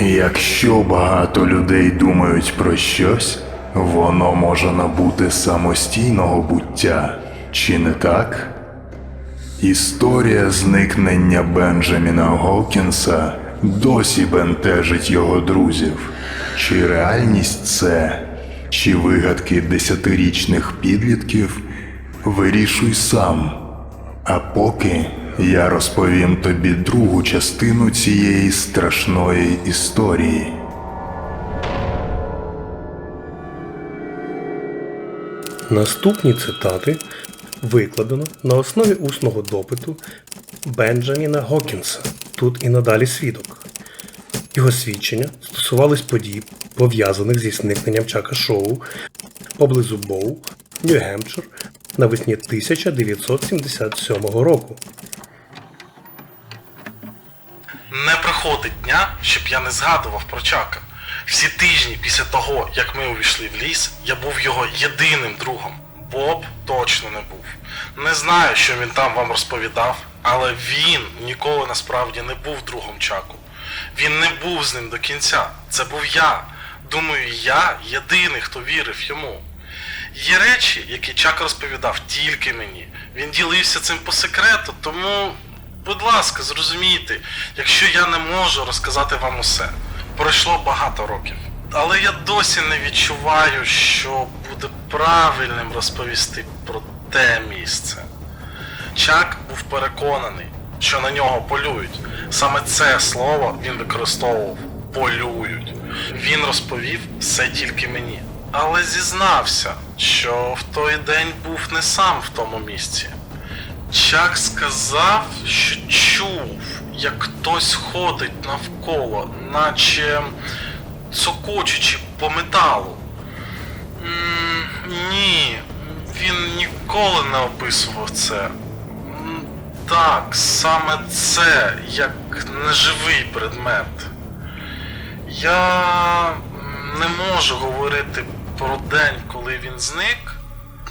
Якщо багато людей думають про щось, воно може набути самостійного буття, чи не так? Історія зникнення Бенджаміна Гокінса досі бентежить його друзів. Чи реальність це, чи вигадки десятирічних підлітків, вирішуй сам. А поки я розповім тобі другу частину цієї страшної історії. Наступні цитати викладено на основі усного допиту Бенджаміна Гокінса, тут і надалі свідок. Його свідчення стосувались подій, пов'язаних зі зникненням Чака Шоу поблизу Боу, Нью-Гемпшир навесні 1977 року. Не проходить дня, щоб я не згадував про Чака. Всі тижні після того, як ми увійшли в ліс, я був його єдиним другом. Боб точно не був. Не знаю, що він там вам розповідав, але він ніколи насправді не був другом Чаку. Він не був з ним до кінця. Це був я. Думаю, я єдиний, хто вірив йому. Є речі, які Чак розповідав тільки мені. Він ділився цим по секрету, тому, будь ласка, зрозумійте, якщо я не можу розказати вам усе. Пройшло багато років. Але я досі не відчуваю, що буде правильним розповісти про те місце. Чак був переконаний, що на нього полюють. Саме це слово він використовував полюють. Він розповів все тільки мені. Але зізнався, що в той день був не сам в тому місці. Чак сказав, що чув, як хтось ходить навколо, наче цокочучи по металу. Ні, він ніколи не описував це. Так, саме це, як неживий предмет. Я не можу говорити про день, коли він зник.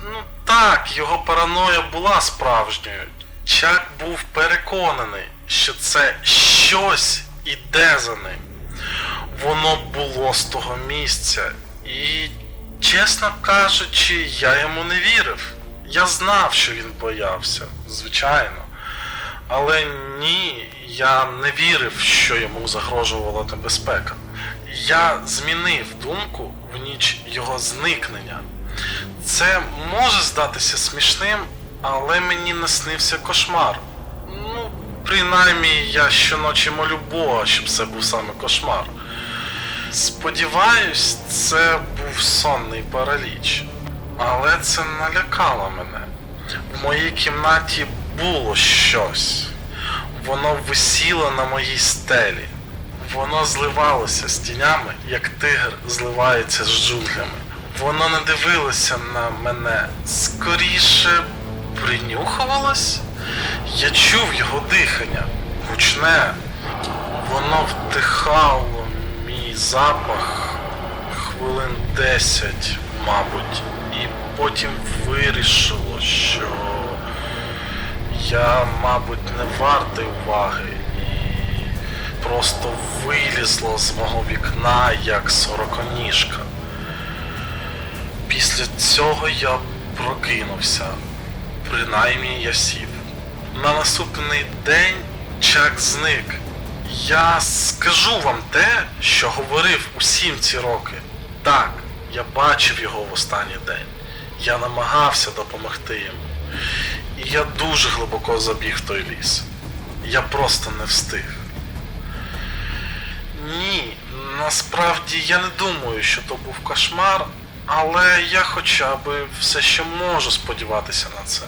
Ну так, його параноя була справжньою. Чак був переконаний, що це щось іде за ним. Воно було з того місця, і, чесно кажучи, я йому не вірив. Я знав, що він боявся, звичайно. Але ні, я не вірив, що йому загрожувала небезпека. Я змінив думку в ніч його зникнення. Це може здатися смішним, але мені не снився кошмар. Ну, принаймні, я щоночі молю Бога, щоб це був саме кошмар. Сподіваюсь, це був сонний параліч. Але це налякало мене. В моїй кімнаті було щось. Воно висіло на моїй стелі. Воно зливалося з тінями, як тигр зливається з джунглями. Воно не дивилося на мене, скоріше принюхувалось. Я чув його дихання, гучне. Воно вдихало мій запах хвилин десять, мабуть, і потім вирішило, що я, мабуть, не вартий уваги і просто вилізло з мого вікна як сороконіжка. Після цього я прокинувся. Принаймні я сів. На наступний день Чак зник. Я скажу вам те, що говорив усім ці роки. Так, я бачив його в останній день. Я намагався допомогти йому. І я дуже глибоко забіг в той ліс. Я просто не встиг. Ні, насправді я не думаю, що то був кошмар, але я хоча б все ще можу сподіватися на це.